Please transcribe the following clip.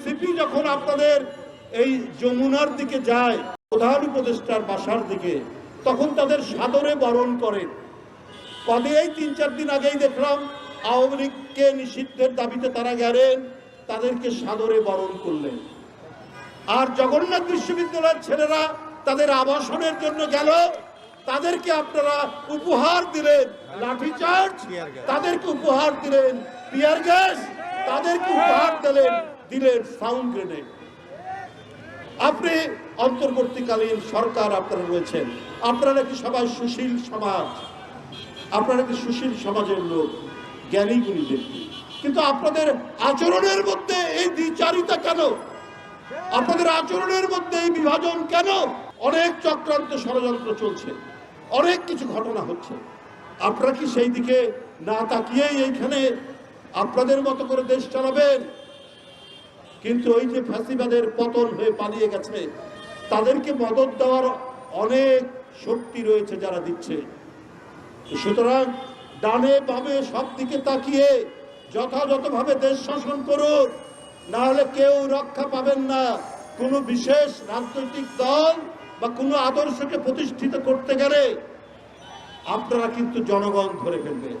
NCP যখন আপনাদের এই যমুনার দিকে যায়, প্রধান উপদেষ্টার বাসার দিকে, তখন তাদের সাদরে বরণ করেন। কবে এই তিন চার দিন আগেই দেখলাম, আওয়ামী লীগকে নিষিদ্ধের দাবিতে তারা গেলেন, তাদেরকে সাদরে বরণ করলেন। আর জগন্নাথ বিশ্ববিদ্যালয়ের ছেলেরা তাদের আবাসনের জন্য গেল, তাদেরকে আপনারা উপহার দিলেন, লাঠিচার্জ, তাদেরকে উপহার দিলেন পিয়ার গ্যাস, তাদেরকে উপহার দিলেন দিলেন সাউন্ড গ্রেনেড আপনি অন্তর্বর্তীকালীন সরকার আপনারা রয়েছেন। আপনারা কি সবাই সুশীল সমাজ। আপনারা কি সুশীল সমাজের লোক জ্ঞানী গুণী ব্যক্তি। কিন্তু আপনাদের আচরণের মধ্যে এই দ্বিচারিতা কেন? আপনাদের আচরণের মধ্যে এই বিভাজন কেন? অনেক চক্রান্ত ষড়যন্ত্র চলছে। অনেক কিছু ঘটনা হচ্ছে। আপনারা কি সেই দিকে না তাকিয়েই এইখানে আপনাদের মতো করে দেশ চালাবেন? কিন্তু ওই যে ফ্যাসিবাদের পতন হয়ে পালিয়ে গেছে, তাদেরকে মদত দেওয়ার অনেক শক্তি রয়েছে যারা দিচ্ছে। সুতরাং ডানে বামে সব দিকে তাকিয়ে যথাযথভাবে দেশ শাসন করুন, না হলে কেউ রক্ষা পাবেন না। কোনো বিশেষ রাজনৈতিক দল বা কোনো আদর্শকে প্রতিষ্ঠিত করতে গেলে আপনারা কিন্তু জনগণ ধরে ফেলবে।